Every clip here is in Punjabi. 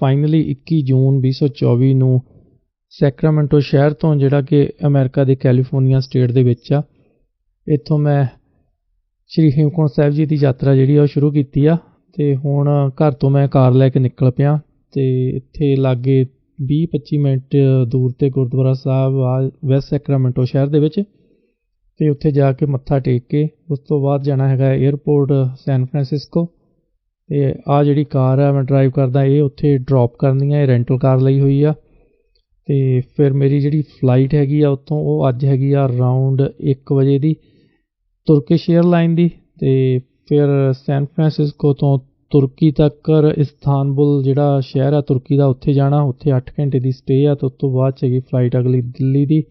ਫਾਈਨਲੀ 21 ਜੂਨ 2024 ਨੂੰ ਸੈਕਰਾਮੈਂਟੋ ਸ਼ਹਿਰ ਤੋਂ, ਜਿਹੜਾ ਕਿ ਅਮਰੀਕਾ ਦੇ ਕੈਲੀਫੋਰਨੀਆ ਸਟੇਟ ਦੇ ਵਿੱਚ ਆ, ਇੱਥੋਂ ਮੈਂ ਸ਼੍ਰੀ ਹੇਮਕੁੰਟ ਸਾਹਿਬ ਜੀ ਦੀ ਯਾਤਰਾ ਜਿਹੜੀ ਆ ਉਹ ਸ਼ੁਰੂ ਕੀਤੀ ਆ, ਤੇ ਹੁਣ ਘਰ ਤੋਂ ਮੈਂ ਕਾਰ ਲੈ ਕੇ ਨਿਕਲ ਪਿਆ, ਤੇ ਇੱਥੇ ਲਾਗੇ 20-25 ਮਿੰਟ ਦੂਰ ਤੇ ਗੁਰਦੁਆਰਾ ਸਾਹਿਬ ਆ ਵੈਸਟ ਸੈਕਰਾਮੈਂਟੋ ਸ਼ਹਿਰ ਦੇ ਵਿੱਚ, ਤੇ ਉੱਥੇ ਜਾ ਕੇ ਮੱਥਾ ਟੇਕ ਕੇ, ਉਸ ਤੋਂ ਬਾਅਦ ਜਾਣਾ ਹੈਗਾ 에ਅਰਪੋਰਟ ਸੈਨ ਫਰਾਂਸਿਸਕੋ ਤੇ ਆ ਜਿਹੜੀ ਕਾਰ ਆ, ਮੈਂ ਡਰਾਈਵ ਕਰਦਾ, ਇਹ ਉੱਥੇ ਡ੍ਰੌਪ ਕਰਨੀ ਆ, ਇਹ ਰੈਂਟਲ ਕਾਰ ਲਈ ਹੋਈ ਆ। ਤੇ ਫਿਰ ਮੇਰੀ ਜਿਹੜੀ ਫਲਾਈਟ ਹੈਗੀ ਆ ਉੱਥੋਂ, ਉਹ ਅੱਜ ਹੈਗੀ ਆ ਅਰਾਊਂਡ 1 ਵਜੇ ਦੀ ਤੁਰਕਿਸ਼ 에ਅਰਲਾਈਨ ਦੀ। ਤੇ ਫਿਰ ਸੈਨ ਫਰਾਂਸਿਸਕੋ ਤੋਂ ਤੁਰਕੀ ਤੱਕ ਇਸਤਾਨਬੁਲ ਜਿਹੜਾ ਸ਼ਹਿਰ ਆ ਤੁਰਕੀ ਦਾ, ਉੱਥੇ ਜਾਣਾ, ਉੱਥੇ 8 ਘੰਟੇ ਦੀ ਸਟੇ ਆ ਤੇ ਉਸ ਤੋਂ ਬਾਅਦ ਚਗੀ ਫਲਾਈਟ ਅਗਲੀ ਦਿੱਲੀ ਦੀ।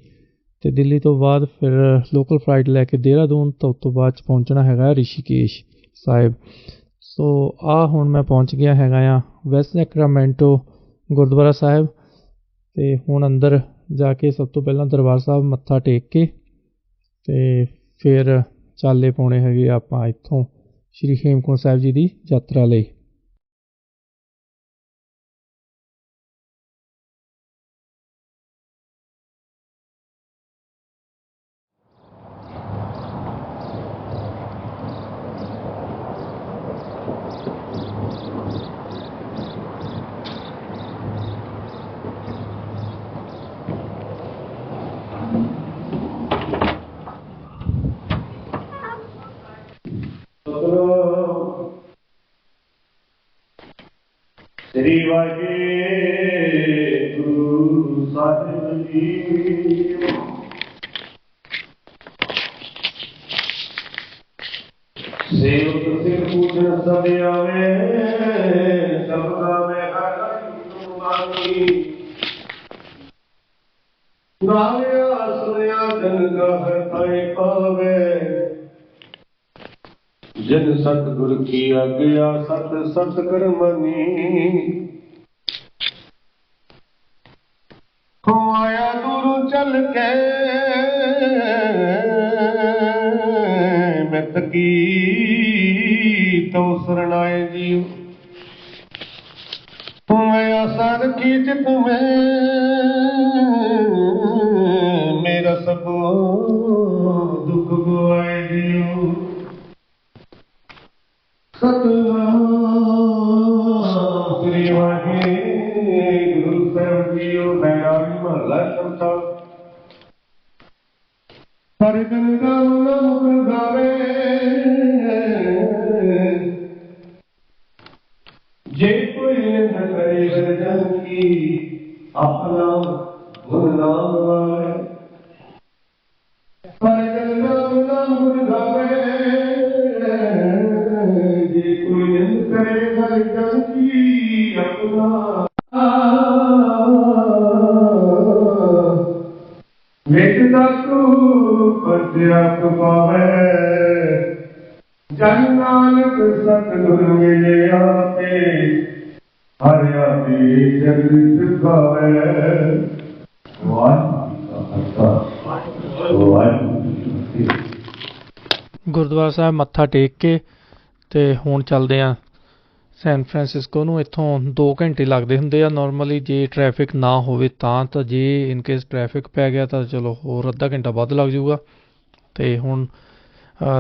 ਤੇ ਦਿੱਲੀ ਤੋਂ ਬਾਅਦ ਫਿਰ ਲੋਕਲ ਫਲਾਈਟ ਲੈ ਕੇ ਦੇਹਰਾਦੂਨ, ਤੋਂ ਉਸ ਤੋਂ ਬਾਅਦ ਚ ਪਹੁੰਚਣਾ ਹੈਗਾ ਰਿਸ਼ੀਕੇਸ਼ ਸਾਹਿਬ। ਸੋ ਆ ਹੁਣ ਮੈਂ ਪਹੁੰਚ ਗਿਆ ਹੈਗਾ ਆ ਵੈਸਟ ਸੈਕਰਾਮੈਂਟੋ ਗੁਰਦੁਆਰਾ ਸਾਹਿਬ ਤੇ ਹੁਣ ਅੰਦਰ ਜਾ ਕੇ ਸਭ ਤੋਂ ਪਹਿਲਾਂ ਦਰਬਾਰ ਸਾਹਿਬ ਮੱਥਾ ਟੇਕ ਕੇ ਤੇ ਫਿਰ ਚਾਲੇ ਪਾਉਣੇ ਹੈਗੇ ਆਪਾਂ ਇੱਥੋਂ ਸ਼੍ਰੀ ਹੇਮਕੁੰਟ ਸਾਹਿਬ ਜੀ ਦੀ ਯਾਤਰਾ ਲਈ। ਸ੍ਰੀ ਵਾਹਿਗੁਰੂ ਸਾਹਿਬ ਜੀ ਸੇਵਕ ਸਿਰ ਪੂਜਨ ਸਭ ਆਵੇ ਸਬਦਾ ਮੈਂ ਹਰ ਤੁਮਾਨੀ ਗਾਲਿਆ ਸੁਨਿਆ ਜਨ ਗਾਹ ਤਾਈ ਪਾਵੇ। ਜਨ ਸਤਿਗੁਰ ਕੀ ਆਗਿਆ, ਸਤ ਸਤ ਕਰਮਨੀ ਕੇ ਮਿਤ ਕੀ ਤੋ ਸਰਣਾਏ ਜੀਉ। ਤੁਮੇ ਆਸਾਨ ਕੀਚ ਤੁਮੇ, ਮੇਰਾ ਸਭ ਦੁੱਖ ਗਵਾਏ ਜੀਉ। ਸਤਨਾਮ ਜੇ ਕੋਈ ਨ ਕਰੇ ਜਨ ਨਾਨਕ ਸਤਿਗੁਰ ਮਿਲਿਆ ਤੇ ਹਰਿਆ ਤੇ ਜਗਤ ਗਾਵੇ ਗੁਰਦੁਆਰਾ ਸਾਹਿਬ ਮੱਥਾ ਟੇਕ ਕੇ ਤੇ ਹੁਣ ਚੱਲਦੇ ਆ ਸੈਨ ਫਰਾਂਸਿਸਕੋ ਨੂੰ। ਇੱਥੋਂ 2 ਘੰਟੇ ਲੱਗਦੇ ਹੁੰਦੇ ਆ। ਨਾਰਮਲੀ ਜੇ ਟ੍ਰੈਫਿਕ ਨਾ ਹੋਵੇ ਤਾਂ ਤਾਂ ਜੇ ਇਨ ਕੇਸ ਟ੍ਰੈਫਿਕ ਪੈ ਗਿਆ ਤਾਂ ਚਲੋ ਹੋਰ ਅੱਧਾ ਘੰਟਾ ਵੱਧ ਲੱਗ ਜਾਊਗਾ। ਤੇ ਹੁਣ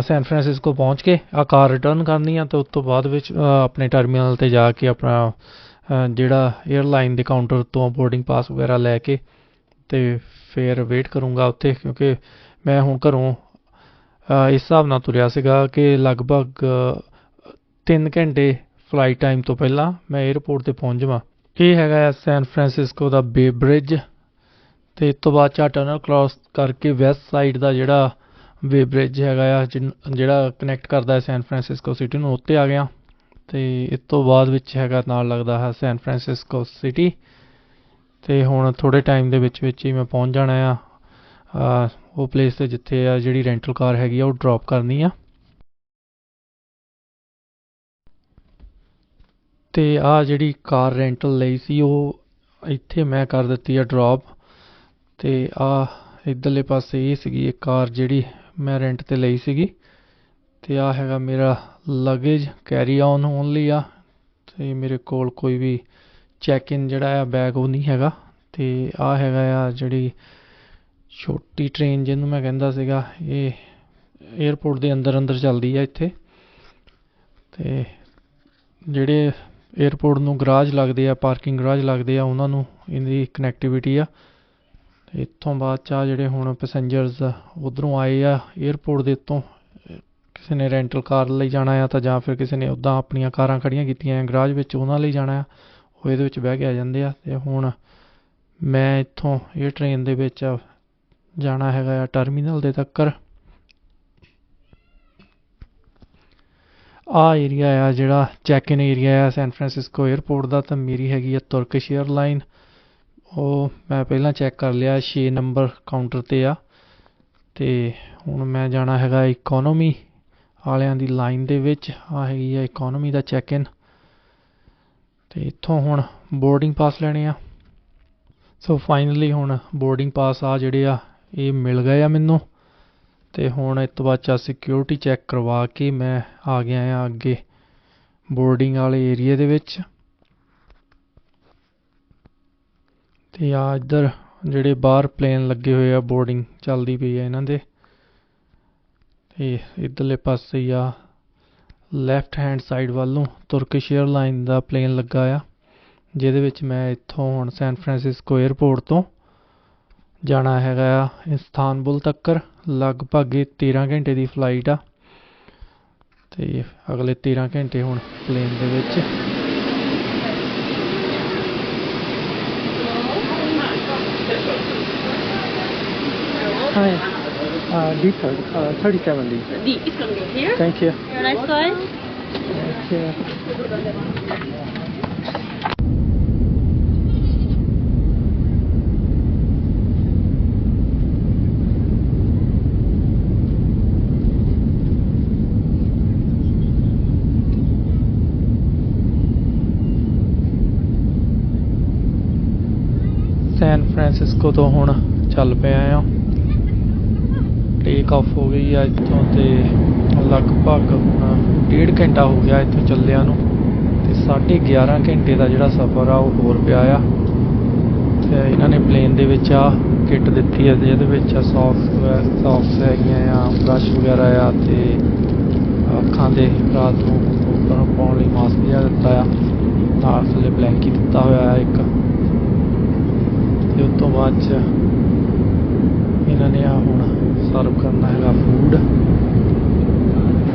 ਸੈਨ ਫਰਾਂਸਿਸਕੋ ਪਹੁੰਚ ਕੇ ਆ ਕਾਰ ਰਿਟਰਨ ਕਰਨੀ ਆ ਤੇ ਉਸ ਤੋਂ ਬਾਅਦ ਵਿੱਚ ਆਪਣੇ ਟਰਮੀਨਲ ਤੇ ਜਾ ਕੇ ਆਪਣਾ ਜਿਹੜਾ 에ਅਰਲਾਈਨ ਦੇ ਕਾਊਂਟਰ ਤੋਂ ਬੋਰਡਿੰਗ ਪਾਸ ਵਗੈਰਾ ਲੈ ਕੇ ਤੇ ਫਿਰ ਵੇਟ ਕਰੂੰਗਾ ਉੱਥੇ ਕਿਉਂਕਿ ਮੈਂ ਹੁਣ ਘਰੋਂ ਇਸ ਹਿਸਾਬ ਨਾਲ ਤੁਰਿਆ ਸੀਗਾ ਕਿ ਲਗਭਗ 3 ਘੰਟੇ ਫਲਾਈਟ ਟਾਈਮ ਤੋਂ ਪਹਿਲਾਂ ਮੈਂ 에ਅਰਪੋਰਟ ਤੇ ਪਹੁੰਚ ਜਾਵਾਂ। ਇਹ ਹੈਗਾ ਆ ਸੈਨ ਫਰਾਂਸਿਸਕੋ ਦਾ ਬੇ ਬ੍ਰਿਜ ਤੇ ਇਸ ਤੋਂ ਬਾਅਦ ਚਾ ਟਨਲ ਕ੍ਰਾਸ ਕਰਕੇ ਵੈਸਟ ਸਾਈਡ ਦਾ ਜਿਹੜਾ ਵੇ ਬ੍ਰਿਜ ਹੈਗਾ ਆ, ਜਿਨ- ਜਿਹੜਾ ਕਨੈਕਟ ਕਰਦਾ ਹੈ ਸੈਨ ਫਰਾਂਸਿਸਕੋ ਸਿਟੀ ਨੂੰ, ਉੱਤੇ ਆ ਗਿਆ। ਤੇ ਇਸ ਤੋਂ ਬਾਅਦ ਵਿੱਚ ਹੈਗਾ, ਨਾਲ ਲੱਗਦਾ ਹੈ ਸੈਨ ਫਰਾਂਸਿਸਕੋ ਸਿਟੀ ਤੇ ਹੁਣ ਥੋੜੇ ਟਾਈਮ ਦੇ ਵਿੱਚ ਵਿੱਚ ਹੀ ਮੈਂ ਪਹੁੰਚ ਜਾਣਾ ਆ। ਉਹ ਪਲੇਸ ਤੇ ਜਿੱਥੇ ਆ, ਜਿਹੜੀ ਰੈਂਟਲ ਕਾਰ ਹੈਗੀ ਆ, ਉਹ ਡ੍ਰੌਪ ਕਰਨੀ ਆ। ਤੇ ਆ ਜਿਹੜੀ ਕਾਰ ਰੈਂਟਲ ਲਈ ਸੀ, ਉਹ ਇੱਥੇ ਮੈਂ ਕਰ ਦਿੱਤੀ ਆ ਡ੍ਰੌਪ ਤੇ ਆ, ਇਧਰਲੇ ਪਾਸੇ ਇਹ ਸੀਗੀ, ਇੱਕ ਕਾਰ ਜਿਹੜੀ ਮੈਂ ਰੈਂਟ 'ਤੇ ਲਈ ਸੀਗੀ ਅਤੇ ਆਹ ਹੈਗਾ ਮੇਰਾ ਲਗੇਜ ਕੈਰੀ ਔਨ ਓਨਲੀ ਆ ਅਤੇ ਮੇਰੇ ਕੋਲ ਕੋਈ ਵੀ ਚੈੱਕ ਇਨ ਜਿਹੜਾ ਆ ਬੈਗ ਉਹ ਨਹੀਂ ਹੈਗਾ ਅਤੇ ਆਹ ਹੈਗਾ ਆ ਜਿਹੜੀ ਛੋਟੀ ਟ੍ਰੇਨ ਜਿਹਨੂੰ ਮੈਂ ਕਹਿੰਦਾ ਸੀਗਾ, ਇਹ ਏਅਰਪੋਰਟ ਦੇ ਅੰਦਰ ਅੰਦਰ ਚੱਲਦੀ ਆ ਇੱਥੇ ਅਤੇ ਜਿਹੜੇ ਏਅਰਪੋਰਟ ਨੂੰ ਗਰਾਜ ਲੱਗਦੇ ਆ ਪਾਰਕਿੰਗ ਗਰਾਜ ਲੱਗਦੇ ਆ, ਉਹਨਾਂ ਨੂੰ ਇਹਦੀ ਕਨੈਕਟੀਵਿਟੀ ਆ। ਇੱਥੋਂ ਬਾਅਦ 'ਚ ਆ ਜਿਹੜੇ ਹੁਣ ਪੈਸੰਜਰਸ ਆ, ਉੱਧਰੋਂ ਆਏ ਆ ਏਅਰਪੋਰਟ ਦੇ ਉੱਤੋਂ ਕਿਸੇ ਨੇ ਰੈਂਟਲ ਕਾਰ ਲਈ ਜਾਣਾ ਆ ਤਾਂ ਜਾਂ ਫਿਰ ਕਿਸੇ ਨੇ ਉੱਦਾਂ ਆਪਣੀਆਂ ਕਾਰਾਂ ਖੜੀਆਂ ਕੀਤੀਆਂ ਗਰਾਜ ਵਿੱਚ, ਉਹਨਾਂ ਲਈ ਜਾਣਾ ਆ, ਉਹ ਇਹਦੇ ਵਿੱਚ ਬਹਿ ਕੇ ਆ ਜਾਂਦੇ ਆ ਅਤੇ ਹੁਣ ਮੈਂ ਇੱਥੋਂ ਇਹ ਟ੍ਰੇਨ ਦੇ ਵਿੱਚ ਜਾਣਾ ਹੈਗਾ ਆ ਟਰਮੀਨਲ ਦੇ ਤੱਕਰ। ਆ ਏਰੀਆ ਆ ਜਿਹੜਾ ਚੈੱਕ ਇਨ ਏਰੀਆ ਆ ਸੈਨ ਫਰਾਂਸਿਸਕੋ 에ਅਰਪੋਰਟ ਦਾ, ਤਾਂ ਮੇਰੀ ਹੈਗੀ ਆ ਤੁਰਕਿਸ਼ 에ਅਰਲਾਈਨ ਉਹ ਮੈਂ ਪਹਿਲਾਂ ਚੈੱਕ ਕਰ ਲਿਆ 6 ਨੰਬਰ ਕਾਊਂਟਰ ਤੇ ਆ। ਤੇ ਹੁਣ ਮੈਂ ਜਾਣਾ ਹੈਗਾ ਇਕਨੋਮੀ ਵਾਲਿਆਂ ਦੀ ਲਾਈਨ ਦੇ ਵਿੱਚ। ਆ ਹੈਗੀ ਆ ਇਕਨੋਮੀ ਦਾ ਚੈੱਕ ਇਨ ਤੇ ਇੱਥੋਂ ਹੁਣ ਬੋਰਡਿੰਗ ਪਾਸ ਲੈਣੇ ਆ। ਸੋ ਫਾਈਨਲੀ ਹੁਣ ਬੋਰਡਿੰਗ ਪਾਸ ਆ ਜਿਹੜੇ ਆ, ਇਹ ਮਿਲ ਗਏ ਆ ਮੈਨੂੰ। ਤੇ ਹੁਣ ਇਸ ਤੋਂ ਬਾਅਦ ਚਾ ਸਿਕਿਉਰਿਟੀ ਚੈੱਕ ਕਰਵਾ ਕੇ ਮੈਂ ਆ ਗਿਆ ਆ ਅੱਗੇ ਬੋਰਡਿੰਗ ਵਾਲੇ ਏਰੀਆ ਦੇ ਵਿੱਚ। ਤੇ ਆ ਇੱਧਰ ਜਿਹੜੇ ਬਾਹਰ ਪਲੇਨ ਲੱਗੇ ਹੋਏ ਆ ਬੋਰਡਿੰਗ ਚੱਲਦੀ ਪਈ ਆ ਇਹਨਾਂ ਦੇ। ਤੇ ਇਧਰਲੇ ਪਾਸੇ ਆ ਲੈਫਟ ਹੈਂਡ ਸਾਈਡ ਵੱਲੋਂ ਤੁਰਕਿਸ਼ 에ਅਰਲਾਈਨ ਦਾ ਪਲੇਨ ਲੱਗਾ ਆ, ਜਿਹਦੇ ਵਿੱਚ ਮੈਂ ਇੱਥੋਂ ਹੁਣ ਸੈਨ ਫਰਾਂਸਿਸਕੋ 에ਅਰਪੋਰਟ ਤੋਂ ਜਾਣਾ ਹੈਗਾ ਆ, ਇਸਤਾਨਬੁਲ ਤੱਕਰ, ਲਗਭਗ ਇਹ 13 ਘੰਟੇ ਦੀ ਫਲਾਈਟ ਆ। ਤੇ ਅਗਲੇ 13 ਘੰਟੇ ਹੁਣ ਪਲੇਨ ਦੇ ਵਿੱਚ Hi. Uh, D3rd, uh, 37D. D, it's gonna be here. Thank you. Your nice guys. Thank you. San Francisco ਤੋਂ ਹੁਣ ਚੱਲ ਪਿਆ ਆ ਟੇਕ ਆਫ ਹੋ ਗਈ ਆ ਇੱਥੋਂ ਤੇ ਲਗਭਗ ਹੁਣ ਡੇਢ ਘੰਟਾ ਹੋ ਗਿਆ ਇੱਥੋਂ ਚੱਲਿਆਂ ਨੂੰ ਤੇ 11.5 ਘੰਟੇ ਦਾ ਜਿਹੜਾ ਸਫ਼ਰ ਆ ਉਹ ਹੋਰ ਪਿਆ ਆ। ਤੇ ਇਹਨਾਂ ਨੇ ਪਲੇਨ ਦੇ ਵਿੱਚ ਆ ਕਿੱਟ ਦਿੱਤੀ ਹੈ ਜਿਹਦੇ ਵਿੱਚ ਆ ਸੌਕਸ ਸੌਕਸ ਹੈਗੀਆਂ ਆ ਬ੍ਰਸ਼ ਵਗੈਰਾ ਆ ਤੇ ਅੱਖਾਂ ਦੇ ਰਾਤ ਨੂੰ ਉੱਪਰ ਪਾਉਣ ਲਈ ਮਾਸਕ ਜਿਹਾ ਦਿੱਤਾ ਆ। ਨਾਲ ਥੱਲੇ ਬਲੈਂਕੀ ਦਿੱਤਾ ਹੋਇਆ ਆ ਇੱਕ। ਤੇ ਉਸ ਤੋਂ ਬਾਅਦ ਚ ਇਹਨਾਂ ਨੇ ਆ ਹੁਣ ਸਰਵ ਕਰਨਾ ਹੈਗਾ ਫੂਡ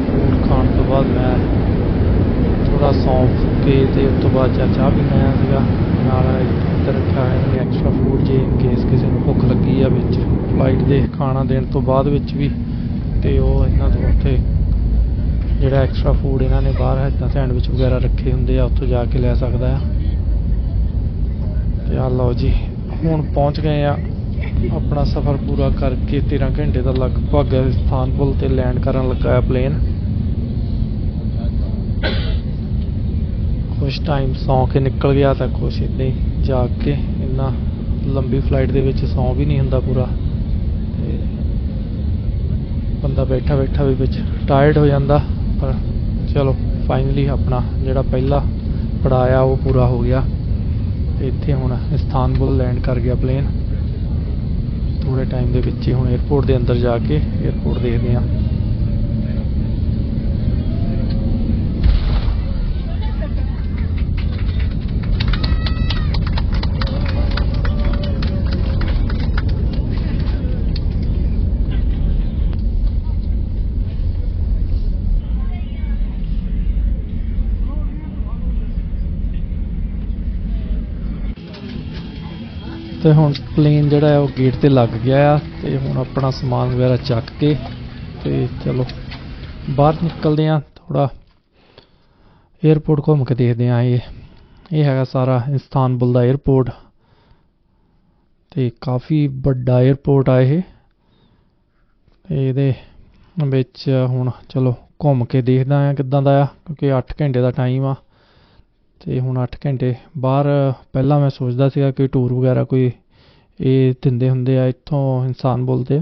ਫੂਡ ਖਾਣ ਤੋਂ ਬਾਅਦ ਮੈਂ ਥੋੜਾ ਸੌਂਫ ਕੇ ਤੇ ਉਸ ਤੋਂ ਬਾਅਦ ਚ ਚਾਹ ਵੀ ਆਇਆ ਸੀਗਾ। ਨਾਲ ਇੱਧਰ ਰੱਖਿਆ ਹੋਇਆ ਐਕਸਟਰਾ ਫੂਡ ਜੇ ਇਨ ਕੇਸ ਕਿਸੇ ਨੂੰ ਭੁੱਖ ਲੱਗੀ ਆ ਵਿੱਚ। ਫਲਾਈਟ ਦੇ ਖਾਣਾ ਦੇਣ ਤੋਂ ਬਾਅਦ ਵਿੱਚ ਵੀ। ਤੇ ਉਹ ਇਹਨਾਂ ਤੋਂ ਉੱਥੇ ਜਿਹੜਾ ਐਕਸਟਰਾ ਫੂਡ ਇਹਨਾਂ ਨੇ ਬਾਹਰ ਇੱਦਾਂ ਸੈਂਡਵਿਚ ਵਗੈਰਾ ਰੱਖੇ ਹੁੰਦੇ ਆ, ਉੱਥੋਂ ਜਾ ਕੇ ਲੈ ਸਕਦਾ ਆ। ਤੇ ਆ ਲਓ ਜੀ, ਹੁਣ ਪਹੁੰਚ ਗਏ ਆ ਆਪਣਾ ਸਫ਼ਰ ਪੂਰਾ ਕਰਕੇ 13 ਘੰਟੇ ਦਾ ਲਗਭਗ ਇਸਤਾਨਬੁਲ ਤੇ ਲੈਂਡ ਕਰਨ ਲੱਗਾ ਹੈ ਪਲੇਨ। ਕੁਛ ਟਾਈਮ ਸੌਂ ਕੇ ਨਿਕਲ ਗਿਆ ਤਾਂ ਕੁਛ ਇੱਦਾਂ ਹੀ ਜਾਗ ਕੇ ਇੰਨਾ ਲੰਬੀ ਫਲਾਈਟ ਦੇ ਵਿੱਚ ਸੌਂ ਵੀ ਨਹੀਂ ਹੁੰਦਾ ਪੂਰਾ। ਤੇ ਬੰਦਾ ਬੈਠਾ ਬੈਠਾ ਵੀ ਵਿੱਚ ਟਾਇਰਡ ਹੋ ਜਾਂਦਾ, ਪਰ ਚਲੋ ਫਾਈਨਲੀ ਆਪਣਾ ਜਿਹੜਾ ਪਹਿਲਾ ਪੜਾਇਆ ਉਹ ਪੂਰਾ ਹੋ ਗਿਆ। ਤੇ ਇੱਥੇ ਹੁਣ ਇਸਤਾਨਬੁਲ ਲੈਂਡ ਕਰ ਗਿਆ ਪਲੇਨ। ਥੋੜ੍ਹੇ ਟਾਈਮ ਦੇ ਵਿੱਚ ਹੀ ਹੁਣ ਏਅਰਪੋਰਟ ਦੇ ਅੰਦਰ ਜਾ ਕੇ ਏਅਰਪੋਰਟ ਦੇਖਦੇ ਹਾਂ। ਤੇ ਹੁਣ ਪਲੇਨ ਜਿਹੜਾ ਹੈ ਉਹ ਗੇਟ ਤੇ ਲੱਗ ਗਿਆ ਆ ਤੇ ਹੁਣ ਆਪਣਾ ਸਮਾਨ ਵਗੈਰਾ ਚੱਕ ਕੇ ਤੇ ਚਲੋ ਬਾਹਰ ਨਿਕਲਦੇ ਆ ਥੋੜਾ 에어ਪੋਰਟ ਘੁੰਮ ਕੇ ਦੇਖਦੇ ਆ ਇਹ। ਇਹ ਹੈਗਾ ਸਾਰਾ ਇਸਤਾਨਬੁਲ ਦਾ 에어ਪੋਰਟ ਤੇ ਕਾਫੀ ਵੱਡਾ 에어ਪੋਰਟ ਆ ਇਹ। ਇਹਦੇ ਵਿੱਚ ਹੁਣ ਚਲੋ ਘੁੰਮ ਕੇ ਦੇਖਦਾ ਆ ਕਿੱਦਾਂ ਦਾ ਆ, ਕਿਉਂਕਿ 8 ਘੰਟੇ ਦਾ ਟਾਈਮ ਆ। ਤੇ ਹੁਣ 8 ਘੰਟੇ ਬਾਹਰ, ਪਹਿਲਾਂ ਮੈਂ ਸੋਚਦਾ ਸੀਗਾ ਕਿ ਟੂਰ ਵਗੈਰਾ ਕੋਈ ਇਹ ਦਿੰਦੇ ਹੁੰਦੇ ਆ ਇੱਥੋਂ ਇਨਸਾਨ ਬੋਲਦੇ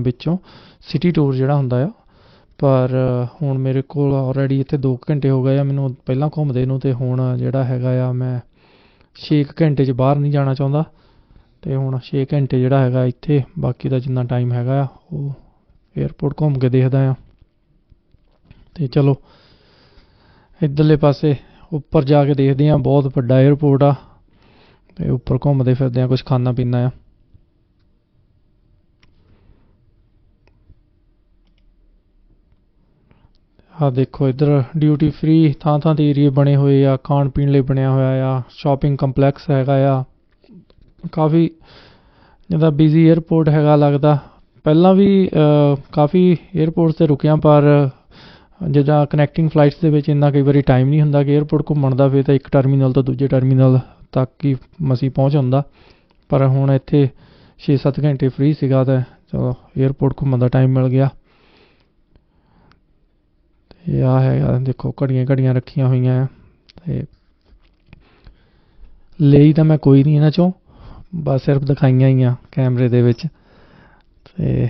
ਵਿੱਚੋਂ ਸਿਟੀ ਟੂਰ ਜਿਹੜਾ ਹੁੰਦਾ ਆ। ਪਰ ਹੁਣ ਮੇਰੇ ਕੋਲ ਆਲਰੇਡੀ ਇੱਥੇ 2 ਘੰਟੇ ਹੋ ਗਏ ਆ, ਮੈਨੂੰ ਪਹਿਲਾਂ ਘੁੰਮਦੇ ਨੂੰ ਤੇ ਹੁਣ ਜਿਹੜਾ ਹੈਗਾ ਆ ਮੈਂ 6 ਘੰਟੇ 'ਚ ਬਾਹਰ ਨਹੀਂ ਜਾਣਾ ਚਾਹੁੰਦਾ। ਤੇ ਹੁਣ 6 ਘੰਟੇ ਜਿਹੜਾ ਹੈਗਾ ਇੱਥੇ, ਬਾਕੀ ਦਾ ਜਿੰਨਾ ਟਾਈਮ ਹੈਗਾ ਆ, ਉਹ 에어ਪੋਰਟ ਘੁੰਮ ਕੇ ਦੇਖਦਾ ਆ। ਤੇ ਚਲੋ, ਇੱਧਰਲੇ ਪਾਸੇ ਉੱਪਰ ਜਾ ਕੇ ਦੇਖਦੇ ਆ ਬਹੁਤ ਵੱਡਾ 에어ਪੋਰਟ ਆ ਤੇ ਉੱਪਰ ਘੁੰਮਦੇ ਫਿਰਦੇ ਆ ਕੁਝ ਖਾਣਾ ਪੀਣਾ ਆ। ਆ ਦੇਖੋ, ਇਧਰ ਡਿਊਟੀ ਫ੍ਰੀ ਥਾਂ ਥਾਂ ਤੇ ਏਰੀਆ ਬਣੇ ਹੋਏ ਆ, ਖਾਣ ਪੀਣ ਲਈ ਬਣਿਆ ਹੋਇਆ ਆ ਸ਼ਾਪਿੰਗ ਕੰਪਲੈਕਸ ਹੈਗਾ ਆ। ਕਾਫੀ ਜਿਹਦਾ ਬਿਜ਼ੀ 에어ਪੋਰਟ ਹੈਗਾ ਲੱਗਦਾ। ਪਹਿਲਾਂ ਵੀ ਕਾਫੀ 에어ਪੋਰਟਸ ਤੇ ਰੁਕਿਆ, ਪਰ ਜਿੱਦਾਂ ਕਨੈਕਟਿੰਗ ਫਲਾਈਟਸ ਦੇ ਵਿੱਚ ਇੰਨਾ ਕਈ ਵਾਰੀ ਟਾਈਮ ਨਹੀਂ ਹੁੰਦਾ ਕਿ 에어ਪੋਰਟ ਘੁੰਮਣ ਦਾ, ਫਿਰ ਤਾਂ ਇੱਕ ਟਰਮੀਨਲ ਤੋਂ ਦੂਜੇ ਟਰਮੀਨਲ ਤੱਕ ਹੀ ਮਸੀ ਪਹੁੰਚ ਹੁੰਦਾ। ਪਰ ਹੁਣ ਇੱਥੇ 6-7 ਘੰਟੇ ਫ੍ਰੀ ਸੀਗਾ ਤਾਂ ਚਲੋ 에어ਪੋਰਟ ਘੁੰਮਣ ਦਾ ਟਾਈਮ ਮਿਲ ਗਿਆ। ਤੇ ਆ ਹੈ ਦੇਖੋ ਘੜੀਆਂ ਘੜੀਆਂ ਰੱਖੀਆਂ ਹੋਈਆਂ। ਆ ਤੇ ਲਈ ਤਾਂ ਮੈਂ ਕੋਈ ਨਹੀਂ ਇਹਨਾਂ ਚੋਂ, ਬਸ ਸਿਰਫ ਦਿਖਾਈਆਂ ਹੀ ਆ ਕੈਮਰੇ ਦੇ ਵਿੱਚ। ਤੇ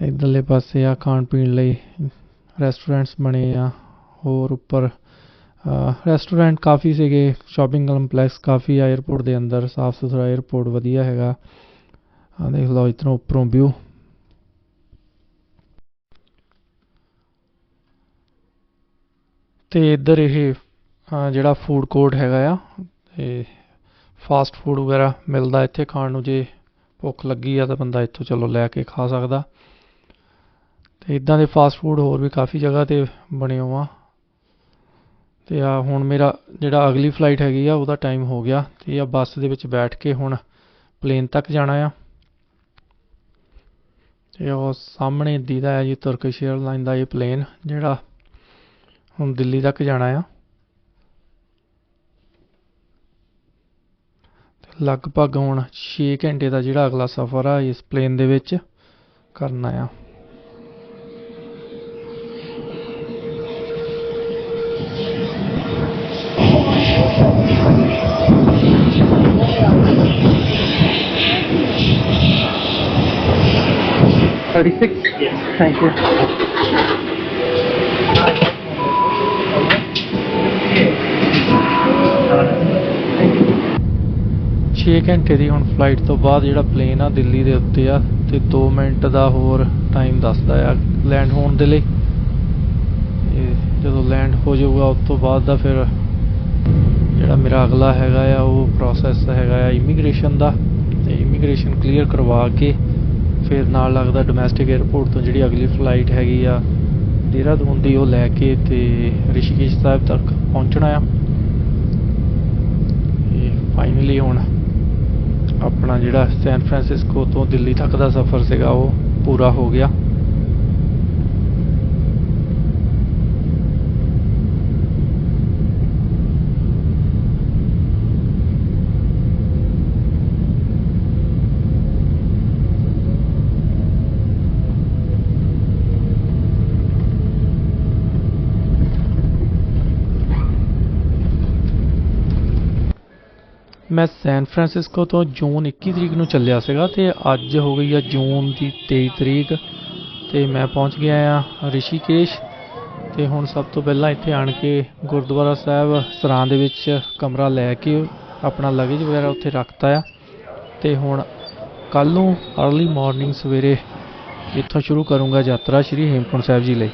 ਇਧਰਲੇ ਪਾਸੇ ਆ ਖਾਣ ਪੀਣ ਲਈ ਰੈਸਟੋਰੈਂਟਸ ਬਣੇ ਆ, ਹੋਰ ਉੱਪਰ ਰੈਸਟੋਰੈਂਟ ਕਾਫੀ ਸੀਗੇ ਸ਼ਾਪਿੰਗ ਕੰਪਲੈਕਸ ਕਾਫੀ ਆ 에어ਪੋਰਟ ਦੇ ਅੰਦਰ, ਸਾਫ਼ ਸੁਥਰਾ 에어ਪੋਰਟ ਵਧੀਆ ਹੈਗਾ। ਆ ਦੇਖ ਲਓ ਇਤਨੋਂ ਉੱਪਰੋਂ ਵਿਊ ਤੇ ਇੱਧਰ ਇਹ ਜਿਹੜਾ ਫੂਡ ਕੋਰਟ ਹੈਗਾ ਆ, ਤੇ ਫਾਸਟ ਫੂਡ ਵਗੈਰਾ ਮਿਲਦਾ ਇੱਥੇ ਖਾਣ ਨੂੰ, ਜੇ ਭੁੱਖ ਲੱਗੀ ਆ ਤਾਂ ਬੰਦਾ ਇੱਥੋਂ ਚਲੋ ਲੈ ਕੇ ਖਾ ਸਕਦਾ। ਤੇ ਇਦਾਂ ਦੇ ਫਾਸਟ ਫੂਡ ਹੋਰ ਵੀ ਕਾਫੀ ਜਗ੍ਹਾ ਤੇ ਬਣੇ ਹੋਏ ਆ। ਤੇ ਆ ਹੁਣ ਮੇਰਾ ਜਿਹੜਾ ਅਗਲੀ ਫਲਾਈਟ ਹੈਗੀ ਆ, ਉਹਦਾ ਟਾਈਮ ਹੋ ਗਿਆ ਤੇ ਆ ਬੱਸ ਦੇ ਵਿੱਚ ਬੈਠ ਕੇ ਹੁਣ ਪਲੇਨ ਤੱਕ ਜਾਣਾ ਆ। ਤੇ ਉਹ ਸਾਹਮਣੇ ਦੀਦਾ ਹੈ ਜੀ ਤੁਰਕਿਸ਼ 에ਅਰਲਾਈਨ ਦਾ ਇਹ ਪਲੇਨ ਜਿਹੜਾ ਹੁਣ ਦਿੱਲੀ ਤੱਕ ਜਾਣਾ ਆ। ਲਗਭਗ ਹੁਣ 6 ਘੰਟੇ ਦਾ ਜਿਹੜਾ ਅਗਲਾ ਸਫ਼ਰ ਆ, ਇਸ ਪਲੇਨ ਦੇ ਵਿੱਚ ਕਰਨਾ ਆ। Thirty-six? Yes. Thank you. 6 ਘੰਟੇ ਦੀ ਹੁਣ ਫਲਾਈਟ ਤੋਂ ਬਾਅਦ ਜਿਹੜਾ ਪਲੇਨ ਆ ਦਿੱਲੀ ਦੇ ਉੱਤੇ ਆ ਤੇ 2 ਮਿੰਟ ਦਾ ਹੋਰ ਟਾਈਮ ਦੱਸਦਾ ਆ ਲੈਂਡ ਹੋਣ ਦੇ ਲਈ ਜਦੋਂ ਲੈਂਡ ਹੋ ਜਾਊਗਾ ਉਸ ਤੋਂ ਬਾਅਦ ਦਾ ਫਿਰ ਜਿਹੜਾ ਮੇਰਾ ਅਗਲਾ ਹੈਗਾ ਆ ਉਹ ਪ੍ਰੋਸੈਸ ਹੈਗਾ ਆ ਇਮੀਗ੍ਰੇਸ਼ਨ ਦਾ ਤੇ ਇਮੀਗ੍ਰੇਸ਼ਨ ਕਲੀਅਰ ਕਰਵਾ ਕੇ ਫਿਰ ਨਾਲ ਲੱਗਦਾ ਡੋਮੈਸਟਿਕ 에ਅਰਪੋਰਟ ਤੋਂ ਜਿਹੜੀ ਅਗਲੀ ਫਲਾਈਟ ਹੈਗੀ ਆ, ਦੇਹਰਾਦੂਨ ਦੀ ਉਹ ਲੈ ਕੇ ਤੇ ਰਿਸ਼ੀਕੇਸ਼ ਸਾਹਿਬ ਤੱਕ ਪਹੁੰਚਣਾ ਆ। ਇਹ ਫਾਈਨਲੀ ਹੁਣ ਆਪਣਾ ਜਿਹੜਾ ਸੈਨ ਫਰਾਂਸਿਸਕੋ ਤੋਂ ਦਿੱਲੀ ਤੱਕ ਦਾ ਸਫ਼ਰ ਸੀਗਾ, ਉਹ ਪੂਰਾ ਹੋ ਗਿਆ। ਮੈਂ ਸੈਨ ਫਰਾਂਸਿਸਕੋ ਤੋਂ ਜੂਨ 21 ਤਰੀਕ ਨੂੰ ਚੱਲਿਆ ਸੀਗਾ ਤੇ ਅੱਜ ਹੋ ਗਈ ਆ ਜੂਨ ਦੀ 23 ਤਰੀਕ ਤੇ ਮੈਂ ਪਹੁੰਚ ਗਿਆ ਆ ਰਿਸ਼ੀਕੇਸ਼ ਤੇ ਹੁਣ ਸਭ ਤੋਂ ਪਹਿਲਾਂ ਇੱਥੇ ਆਣ ਕੇ ਗੁਰਦੁਆਰਾ ਸਾਹਿਬ ਸਰਾਂ ਦੇ ਵਿੱਚ ਕਮਰਾ ਲੈ ਕੇ ਆਪਣਾ ਲਗੇਜ ਵਗੈਰਾ ਉੱਥੇ ਰੱਖਤਾ ਆ। ਤੇ ਹੁਣ ਕੱਲ ਨੂੰ अर्ਲੀ ਮਾਰਨਿੰਗ ਸਵੇਰੇ ਇੱਥੋਂ ਸ਼ੁਰੂ ਕਰੂੰਗਾ ਯਾਤਰਾ ਸ਼੍ਰੀ ਹੇਮਕੁੰਟ ਸਾਹਿਬ ਜੀ ਲਈ।